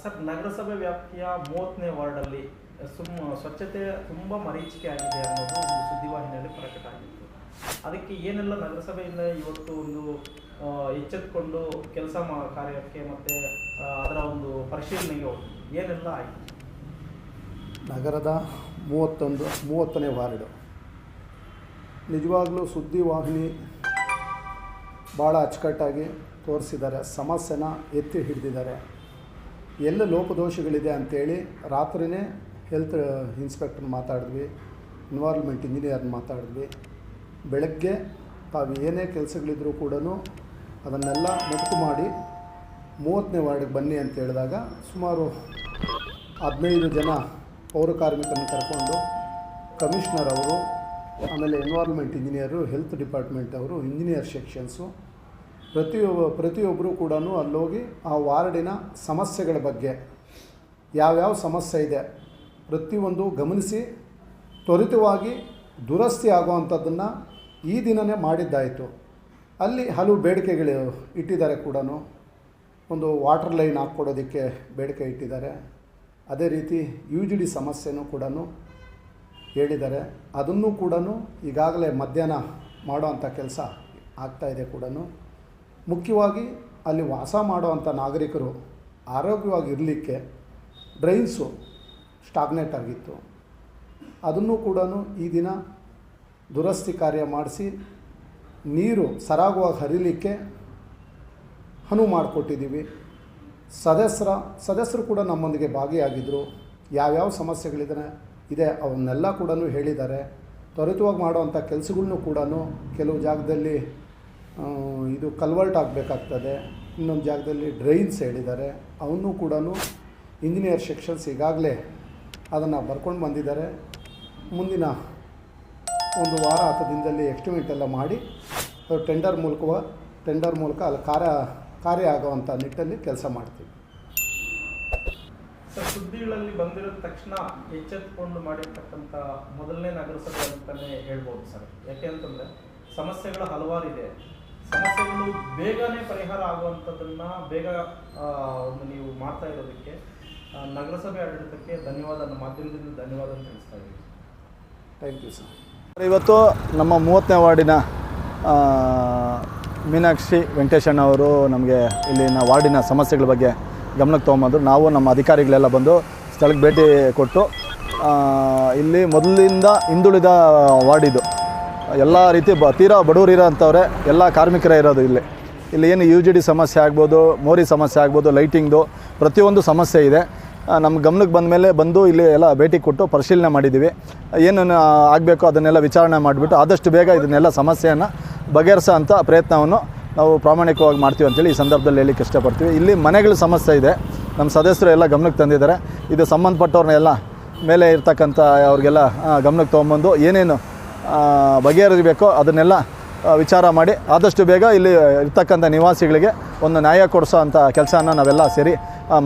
Sir, ನಗರಸಭೆ ವ್ಯಾಪ್ತಿಯ ಮೂವತ್ತನೇ ವಾರ್ಡಲ್ಲಿ ಸುಮ್ಮ ಸ್ವಚ್ಛತೆ ತುಂಬ ಮರೀಚಿಕೆ ಆಗಿದೆ ಅನ್ನೋದು ಒಂದು ಸುದ್ದಿವಾಹಿನಿಯಲ್ಲಿ ಪ್ರಕಟ ಆಗಿತ್ತು. ಅದಕ್ಕೆ ಏನೆಲ್ಲ ನಗರಸಭೆಯಿಂದ ಇವತ್ತು ಒಂದು ಎಚ್ಚೆತ್ಕೊಂಡು ಕೆಲಸ ಮಾ, ಕಾರ್ಯಕ್ಕೆ ಮತ್ತು ಅದರ ಒಂದು ಪರಿಶೀಲನೆಗೆ ಏನೆಲ್ಲ ಆಯಿತು? ನಗರದ ಮೂವತ್ತೊಂದು, ಮೂವತ್ತನೇ ವಾರ್ಡು. ನಿಜವಾಗ್ಲೂ ಸುದ್ದಿವಾಹಿನಿ ಭಾಳ ಅಚ್ಚುಕಟ್ಟಾಗಿ ತೋರಿಸಿದ್ದಾರೆ. ಸಮಸ್ಯೆನ ಎತ್ತಿ ಹಿಡಿದಿದ್ದಾರೆ. ಎಲ್ಲ ಲೋಪದೋಷಗಳಿದೆ ಅಂಥೇಳಿ ರಾತ್ರಿನೇ ಹೆಲ್ತ್ ಇನ್ಸ್ಪೆಕ್ಟರ್ ಮಾತಾಡಿದ್ವಿ ಎನ್ವೈರ್ಮೆಂಟ್ ಇಂಜಿನಿಯರ್ ಮಾತಾಡಿದ್ವಿ. ಬೆಳಗ್ಗೆ ತಾವು ಏನೇ ಕೆಲಸಗಳಿದ್ರೂ ಕೂಡ ಅದನ್ನೆಲ್ಲ ಮೊಟಕು ಮಾಡಿ ಮೂವತ್ತನೇ ವಾರ್ಡಿಗೆ ಬನ್ನಿ ಅಂತ ಹೇಳಿದಾಗ ಸುಮಾರು ಹದಿನೈದು ಜನ ಪೌರ ಕಾರ್ಮಿಕರನ್ನು ಕರ್ಕೊಂಡು ಕಮಿಷನರ್ ಅವರು, ಆಮೇಲೆ ಎನ್ವೈರ್ಮೆಂಟ್ ಇಂಜಿನಿಯರು ಹೆಲ್ತ್ ಡಿಪಾರ್ಟ್ಮೆಂಟ್ ಅವರು ಇಂಜಿನಿಯರ್ ಸೆಕ್ಷನ್ಸು ಪ್ರತಿಯೊಬ್ಬ ಪ್ರತಿಯೊಬ್ಬರು ಕೂಡ ಅಲ್ಲೋಗಿ ಆ ವಾರ್ಡಿನ ಸಮಸ್ಯೆಗಳ ಬಗ್ಗೆ, ಯಾವ್ಯಾವ ಸಮಸ್ಯೆ ಇದೆ, ಪ್ರತಿಯೊಂದು ಗಮನಿಸಿ, ತ್ವರಿತವಾಗಿ ದುರಸ್ತಿ ಆಗುವಂಥದ್ದನ್ನು ಈ ದಿನವೇ ಮಾಡಿದ್ದಾಯಿತು. ಅಲ್ಲಿ ಹಲವು ಬೇಡಿಕೆಗಳು ಇಟ್ಟಿದ್ದಾರೆ ಕೂಡ ಒಂದು ವಾಟರ್ ಲೈನ್ ಹಾಕ್ಕೊಡೋದಕ್ಕೆ ಬೇಡಿಕೆ ಇಟ್ಟಿದ್ದಾರೆ. ಅದೇ ರೀತಿ ಯು ಜಿ ಡಿ ಸಮಸ್ಯೆನೂ ಕೂಡ ಹೇಳಿದ್ದಾರೆ. ಅದನ್ನು ಕೂಡ ಈಗಾಗಲೇ ಮಧ್ಯಾಹ್ನ ಮಾಡೋವಂಥ ಕೆಲಸ ಆಗ್ತಾಯಿದೆ ಕೂಡ ಮುಖ್ಯವಾಗಿ ಅಲ್ಲಿ ವಾಸ ಮಾಡುವಂಥ ನಾಗರಿಕರು ಆರೋಗ್ಯವಾಗಿ ಇರಲಿಕ್ಕೆ ಡ್ರೈನ್ಸು ಸ್ಟಾಗ್ನೇಟ್ ಆಗಿತ್ತು. ಅದನ್ನು ಕೂಡ ಈ ದಿನ ದುರಸ್ತಿ ಕಾರ್ಯ ಮಾಡಿಸಿ ನೀರು ಸರಾಗವಾಗಿ ಹರಿಲಿಕ್ಕೆ ಅನುವು ಮಾಡಿಕೊಟ್ಟಿದ್ದೀವಿ. ಸದಸ್ಯರ ಸದಸ್ಯರು ಕೂಡ ನಮ್ಮೊಂದಿಗೆ ಭಾಗಿಯಾಗಿದ್ದರು ಯಾವ್ಯಾವ ಸಮಸ್ಯೆಗಳಿದೆ ಇದೆ ಅವನ್ನೆಲ್ಲ ಕೂಡ ಹೇಳಿದ್ದಾರೆ. ತ್ವರಿತವಾಗಿ ಮಾಡುವಂಥ ಕೆಲಸಗಳ್ನು ಕೂಡ ಕೆಲವು ಜಾಗದಲ್ಲಿ ಇದು ಕಲ್ವರ್ಟ್ ಆಗಬೇಕಾಗ್ತದೆ. ಇನ್ನೊಂದು ಜಾಗದಲ್ಲಿ ಡ್ರೈನ್ಸ್ ಹೇಳಿದ್ದಾರೆ. ಅವನ್ನೂ ಕೂಡ ಇಂಜಿನಿಯರ್ ಸೆಕ್ಷನ್ಸ್ ಈಗಾಗಲೇ ಅದನ್ನು ಬರ್ಕೊಂಡು ಬಂದಿದ್ದಾರೆ. ಮುಂದಿನ ಒಂದು ವಾರ ಹತ್ತು ದಿನದಲ್ಲಿ ಎಸ್ಟಿಮೇಟ್ ಎಲ್ಲ ಮಾಡಿ ಟೆಂಡರ್ ಮೂಲಕ ಟೆಂಡರ್ ಮೂಲಕ ಅಲ್ಲಿ ಕಾರ್ಯ ಕಾರ್ಯ ಆಗುವಂಥ ನಿಟ್ಟಲ್ಲಿ ಕೆಲಸ ಮಾಡ್ತೀವಿ. ಸರ್, ಸುದ್ದಿಗಳಲ್ಲಿ ಬಂದಿರೋದ ತಕ್ಷಣ ಎಚ್ಚೆತ್ತುಕೊಂಡು ಮಾಡಿರ್ತಕ್ಕಂಥ ಮೊದಲನೇ ನಗರಸಭೆ ಅಂತಲೇ ಹೇಳ್ಬೋದು ಸರ್. ಯಾಕೆ ಅಂತಂದರೆ ಸಮಸ್ಯೆಗಳು ಹಲವಾರು ಇದೆ. ಸಮಸ್ಯೆಗಳು ಬೇಗನೆ ಪರಿಹಾರ ಆಗುವಂಥದ್ದನ್ನು ಬೇಗ ಒಂದು ನೀವು ಮಾಡ್ತಾ ಇರೋದಕ್ಕೆ ನಗರಸಭೆ ಆಡಳಿತಕ್ಕೆ ಧನ್ಯವಾದ ಮಾಧ್ಯಮದಿಂದ ಧನ್ಯವಾದ ತಿಳಿಸ್ತಾ ಇದ್ದೀವಿ ಥ್ಯಾಂಕ್ ಯು ಸರ್, ಇವತ್ತು ನಮ್ಮ ಮೂವತ್ತನೇ ವಾರ್ಡಿನ ಮೀನಾಕ್ಷಿ ವೆಂಕಟೇಶಣ್ಣ ಅವರು ನಮಗೆ ಇಲ್ಲಿನ ವಾರ್ಡಿನ ಸಮಸ್ಯೆಗಳ ಬಗ್ಗೆ ಗಮನಕ್ಕೆ ತೊಗೊಂಬಂದರು. ನಾವು ನಮ್ಮ ಅಧಿಕಾರಿಗಳೆಲ್ಲ ಬಂದು ಸ್ಥಳಕ್ಕೆ ಭೇಟಿ ಕೊಟ್ಟು ಇಲ್ಲಿ ಮೊದಲಿಂದ ಹಿಂದುಳಿದ ವಾರ್ಡಿದು ಇದು. ಎಲ್ಲ ರೀತಿ ಬ ತೀರಾ ಬಡವರಿರೋ ಅಂಥವ್ರೆ ಎಲ್ಲ ಕಾರ್ಮಿಕರೇ ಇರೋದು ಇಲ್ಲಿ. ಇಲ್ಲಿ ಏನು ಯು ಜಿ ಡಿ ಸಮಸ್ಯೆ ಆಗ್ಬೋದು, ಮೋರಿ ಸಮಸ್ಯೆ ಆಗ್ಬೋದು ಲೈಟಿಂಗ್ದು ಪ್ರತಿಯೊಂದು ಸಮಸ್ಯೆ ಇದೆ. ನಮ್ಮ ಗಮನಕ್ಕೆ ಬಂದ ಮೇಲೆ ಬಂದು ಇಲ್ಲಿ ಎಲ್ಲ ಭೇಟಿ ಕೊಟ್ಟು ಪರಿಶೀಲನೆ ಮಾಡಿದ್ದೀವಿ ಏನೇನು ಆಗಬೇಕು ಅದನ್ನೆಲ್ಲ ವಿಚಾರಣೆ ಮಾಡಿಬಿಟ್ಟು ಆದಷ್ಟು ಬೇಗ ಇದನ್ನೆಲ್ಲ ಸಮಸ್ಯೆಯನ್ನು ಬಗೆಹರಿಸೋ ಅಂಥ ಪ್ರಯತ್ನವನ್ನು ನಾವು ಪ್ರಾಮಾಣಿಕವಾಗಿ ಮಾಡ್ತೀವಿ ಅಂತೇಳಿ ಈ ಸಂದರ್ಭದಲ್ಲಿ ಹೇಳಿಕ್ಕೆ ಇಷ್ಟಪಡ್ತೀವಿ. ಇಲ್ಲಿ ಮನೆಗಳ ಸಮಸ್ಯೆ ಇದೆ. ನಮ್ಮ ಸದಸ್ಯರು ಎಲ್ಲ ಗಮನಕ್ಕೆ ತಂದಿದ್ದಾರೆ. ಇದು ಸಂಬಂಧಪಟ್ಟವ್ರನ್ನೆಲ್ಲ ಮೇಲೆ ಇರ್ತಕ್ಕಂಥ ಅವ್ರಿಗೆಲ್ಲ ಗಮನಕ್ಕೆ ತೊಗೊಂಬಂದು ಏನೇನು ಬಗೆಹರಿಬೇಕೋ, ಅದನ್ನೆಲ್ಲ ವಿಚಾರ ಮಾಡಿ, ಆದಷ್ಟು ಬೇಗ ಇಲ್ಲಿ ಇರ್ತಕ್ಕಂಥ ನಿವಾಸಿಗಳಿಗೆ ಒಂದು ನ್ಯಾಯ ಕೊಡಿಸೋ ಅಂಥ ಕೆಲಸನ ನಾವೆಲ್ಲ ಸೇರಿ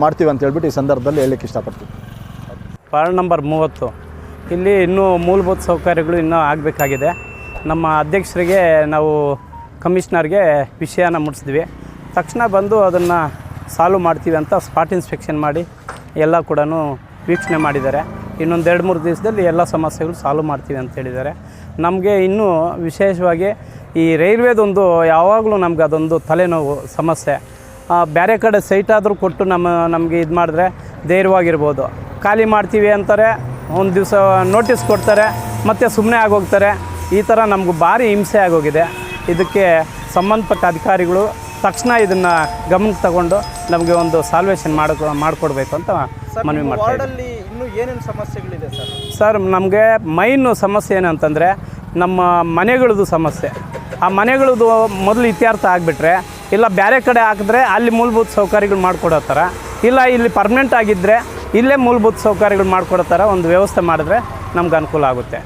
ಮಾಡ್ತೀವಿ ಅಂತ ಹೇಳ್ಬಿಟ್ಟು ಈ ಸಂದರ್ಭದಲ್ಲಿ ಹೇಳಲಿಕ್ಕೆ ಇಷ್ಟಪಡ್ತೀವಿ ವಾರ್ಡ್ ನಂಬರ್ ಮೂವತ್ತು. ಇಲ್ಲಿ ಇನ್ನೂ ಮೂಲಭೂತ ಸೌಕರ್ಯಗಳು ಇನ್ನೂ ಆಗಬೇಕಾಗಿದೆ. ನಮ್ಮ ಅಧ್ಯಕ್ಷರಿಗೆ ನಾವು ಕಮಿಷನರ್ಗೆ ವಿಷಯನ ಮುಟ್ಟಿಸಿದ್ವಿ ತಕ್ಷಣ ಬಂದು ಅದನ್ನು ಸಾಲ್ವ್ ಮಾಡ್ತೀವಿ ಅಂತ ಸ್ಪಾಟ್ ಇನ್ಸ್ಪೆಕ್ಷನ್ ಮಾಡಿ ಎಲ್ಲ ಕೂಡ ವೀಕ್ಷಣೆ ಮಾಡಿದ್ದಾರೆ. ಇನ್ನೊಂದು ಎರಡು ಮೂರು ದಿವಸದಲ್ಲಿ ಎಲ್ಲ ಸಮಸ್ಯೆಗಳು ಸಾಲ್ವ್ ಮಾಡ್ತೀವಿ ಅಂತ ಹೇಳಿದ್ದಾರೆ. ನಮಗೆ ಇನ್ನೂ ವಿಶೇಷವಾಗಿ ಈ ರೈಲ್ವೇದೊಂದು ಯಾವಾಗಲೂ ನಮ್ಗೆ ಅದೊಂದು ತಲೆನೋವು ಸಮಸ್ಯೆ. ಬೇರೆ ಕಡೆ ಸೈಟ್ ಆದರೂ ಕೊಟ್ಟು ನಮ್ಮ ನಮಗೆ ಇದು ಮಾಡಿದ್ರೆ ಧೈರ್ಯವಾಗಿರ್ಬೋದು. ಖಾಲಿ ಮಾಡ್ತೀವಿ ಅಂತಾರೆ ಒಂದು ದಿವಸ ನೋಟಿಸ್ ಕೊಡ್ತಾರೆ ಮತ್ತು ಸುಮ್ಮನೆ ಆಗೋಗ್ತಾರೆ. ಈ ಥರ ನಮ್ಗೆ ಭಾರಿ ಹಿಂಸೆ ಆಗೋಗಿದೆ. ಇದಕ್ಕೆ ಸಂಬಂಧಪಟ್ಟ ಅಧಿಕಾರಿಗಳು ತಕ್ಷಣ ಇದನ್ನು ಗಮನಕ್ಕೆ ತಗೊಂಡು ನಮಗೆ ಒಂದು ಸಾಲ್ವೇಷನ್ ಮಾಡೋ ಮಾಡಿಕೊಡ್ಬೇಕು ಅಂತ ಮನವಿ ಮಾಡ್ತಾ ಇದ್ದೀನಿ. ವಾರ್ಡಲ್ಲಿ ಇನ್ನೂ ಏನೇನು ಸಮಸ್ಯೆಗಳಿದೆ ಸರ್? ಸರ್ ನಮಗೆ ಮೈನ್ ಸಮಸ್ಯೆ ಏನಂತಂದರೆ ನಮ್ಮ ಮನೆಗಳದ್ದು ಸಮಸ್ಯೆ. ಆ ಮನೆಗಳದ್ದು ಮೊದಲು ಇತ್ಯರ್ಥ ಆಗಿಬಿಟ್ರೆ ಇಲ್ಲ ಬೇರೆ ಕಡೆ ಹಾಕಿದ್ರೆ ಅಲ್ಲಿ ಮೂಲಭೂತ ಸೌಕರ್ಯಗಳು ಮಾಡಿಕೊಡೋ ಥರ ಇಲ್ಲ ಇಲ್ಲಿ ಪರ್ಮನೆಂಟ್ ಆಗಿದ್ದರೆ ಇಲ್ಲೇ ಮೂಲಭೂತ ಸೌಕರ್ಯಗಳು ಮಾಡಿಕೊಡೋ ಥರ ಒಂದು ವ್ಯವಸ್ಥೆ ಮಾಡಿದ್ರೆ ನಮ್ಗೆ ಅನುಕೂಲ ಆಗುತ್ತೆ.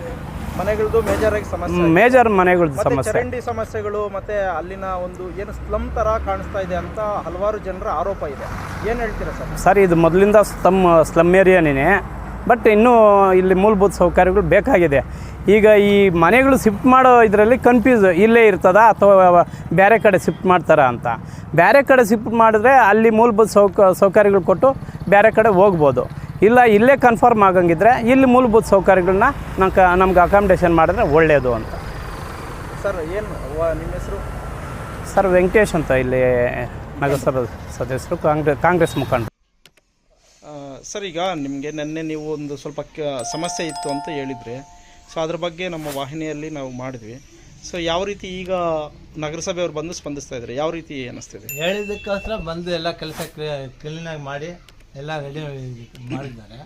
ಮನೆಗಳದ್ದು ಮೇಜರ್ ಆಗಿ ಸಮಸ್ಯೆ ಮೇಜರ್ ಮನೆಗಳದ್ದು ಸಮಸ್ಯೆ. ಚರಂಡಿ ಸಮಸ್ಯೆಗಳು ಮತ್ತೆ ಅಲ್ಲಿನ ಒಂದು ಏನು ಸ್ಲಮ್ ತರ ಕಾಣಿಸ್ತಾ ಇದೆ ಅಂತ ಹಲವಾರು ಜನರ ಆರೋಪ ಇದೆ. ಏನು ಹೇಳ್ತೀರಾ ಸರ್? ಸರ್ ಇದು ಮೊದಲಿಂದ ಸ್ಲಮ್ ಸ್ಲಮ್ ಏರಿಯಾನೇ. ಬಟ್ ಇನ್ನೂ ಇಲ್ಲಿ ಮೂಲಭೂತ ಸೌಕರ್ಯಗಳು ಬೇಕಾಗಿದೆ. ಈಗ ಈ ಮನೆಗಳು ಶಿಫ್ಟ್ ಮಾಡೋ ಇದರಲ್ಲಿ ಕನ್ಫ್ಯೂಸ್ ಇಲ್ಲೇ ಇರ್ತದಾ ಅಥವಾ ಬೇರೆ ಕಡೆ ಶಿಫ್ಟ್ ಮಾಡ್ತಾರ ಅಂತ? ಬೇರೆ ಕಡೆ ಶಿಫ್ಟ್ ಮಾಡಿದ್ರೆ ಅಲ್ಲಿ ಮೂಲಭೂತ ಸೌಕ ಸೌಕರ್ಯಗಳು ಕೊಟ್ಟು ಬೇರೆ ಕಡೆ ಹೋಗ್ಬೋದು. ಇಲ್ಲ ಇಲ್ಲೇ ಕನ್ಫರ್ಮ್ ಆಗಂಗಿದ್ರೆ ಇಲ್ಲಿ ಮೂಲಭೂತ ಸೌಕರ್ಯಗಳನ್ನ ನಂಗೆ ನಮ್ಗೆ ಅಕಾಮಿಡೇಷನ್ ಮಾಡಿದ್ರೆ ಒಳ್ಳೆಯದು ಅಂತ. ಸರ್ ಏನು ನಿಮ್ಮ ಹೆಸರು? ಸರ್ ವೆಂಕಟೇಶ್ ಅಂತ ಇಲ್ಲಿ ನಗರಸಭಾ ಸದಸ್ಯರು ಕಾಂಗ್ರೆಸ್ ಕಾಂಗ್ರೆಸ್ ಮುಖಂಡರು. ಸರ್, ಈಗ ನಿಮಗೆ ನಿನ್ನೆ ನೀವು ಒಂದು ಸ್ವಲ್ಪ ಸಮಸ್ಯೆ ಇತ್ತು ಅಂತ ಹೇಳಿದ್ರಿ, ಸೊ ಅದ್ರ ಬಗ್ಗೆ ನಮ್ಮ ವಾಹಿನಿಯಲ್ಲಿ ನಾವು ಮಾಡಿದ್ವಿ. ಸೊ ಯಾವ ರೀತಿ ಈಗ ನಗರಸಭೆಯವರು ಬಂದು ಸ್ಪಂದಿಸ್ತಾ ಇದ್ದಾರೆ? ಯಾವ ರೀತಿ ಅನಿಸ್ತಿದೆ ಹೇಳಿದ್ದಕ್ಕೋಸ್ಕರ ಬಂದು ಎಲ್ಲ ಕೆಲಸ ಕ್ಲೀನಾಗಿ ಮಾಡಿ ಎಲ್ಲ ರೆಡಿ ಮಾಡಿದ್ದಾರೆ.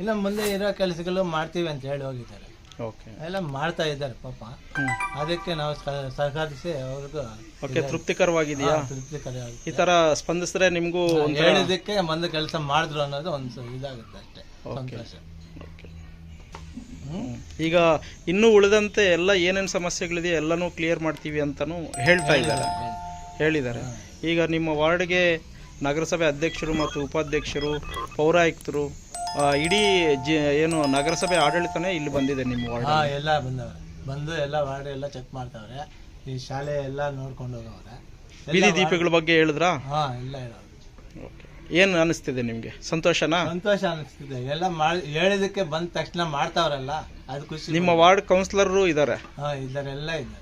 ಇನ್ನು ಮುಂದೆ ಇರೋ ಕೆಲಸಗಳು ಮಾಡ್ತೀವಿ ಅಂತ ಹೇಳಿ ಹೋಗಿದ್ದಾರೆ. ಓಕೆ ಎಲ್ಲ ಮಾಡ್ತಾ ಇದ್ದಾರೆ ಪಾಪ. ಅದಕ್ಕೆ ನಾವು ಸಹಕರಿಸಿ ಅವ್ರಿಗೂ ಓಕೆ ತೃಪ್ತಿಕರವಾಗಿದೆಯಾ? ತೃಪ್ತಿಕರ ಈ ಥರ ಸ್ಪಂದಿಸಿದ್ರೆ ನಿಮಗೂ ಒಂದು ಹೇಳಿದಕ್ಕೆ ಬಂದು ಕೆಲಸ ಮಾಡಿದ್ರು ಅನ್ನೋದು ಒಂದು ಇದಾಗುತ್ತೆ ಅಷ್ಟೇ. ಸಂತೋಷ. ಈಗ ಇನ್ನೂ ಉಳಿದಂತೆ ಎಲ್ಲ ಏನೇನು ಸಮಸ್ಯೆಗಳಿದೆ ಎಲ್ಲನೂ ಕ್ಲಿಯರ್ ಮಾಡ್ತೀವಿ ಅಂತಲೂ ಹೇಳ್ತಾ ಇದ್ದಾರೆ. ಹೇಳಿದ್ದಾರೆ. ಈಗ ನಿಮ್ಮ ವಾರ್ಡ್ಗೆ ನಗರಸಭೆ ಅಧ್ಯಕ್ಷರು ಮತ್ತು ಉಪಾಧ್ಯಕ್ಷರು ಪೌರಾಯುಕ್ತರು ಆ, ಇಡೀ ಜಿ ಏನು ನಗರಸಭೆ ಆಡಳಿತನೇ ಇಲ್ಲಿ ಬಂದಿದೆ ನಿಮ್ಮ ವಾರ್ಡ್ ಹಾ ಎಲ್ಲ ಬಂದವ್ರೆ. ಬಂದು ಎಲ್ಲ ವಾರ್ಡ್ ಎಲ್ಲ ಚೆಕ್ ಮಾಡ್ತಾವ್ರೆ. ಈ ಶಾಲೆ ಎಲ್ಲ ನೋಡ್ಕೊಂಡು ಹೋಗವ್ರೆ ಬೀದಿ ದೀಪಗಳ ಬಗ್ಗೆ ಹೇಳಿದ್ರಾ? ಹಾ ಎಲ್ಲ ಓಕೆ. ಏನು ಅನಿಸ್ತಿದೆ ನಿಮಗೆ? ಸಂತೋಷನಾ? ಸಂತೋಷ ಅನಿಸ್ತಿದೆ. ಎಲ್ಲ ಮಾಡಿ ಹೇಳಿದಕ್ಕೆ ಬಂದ ತಕ್ಷಣ ಮಾಡ್ತಾವ್ರಲ್ಲ. ಅದು ಖುಷಿ. ನಿಮ್ಮ ವಾರ್ಡ್ ಕೌನ್ಸಿಲರ್ ಇದ್ದಾರೆ ಹಾ ಇದ್ದಾರೆ ಎಲ್ಲ ಇದ್ದಾರೆ.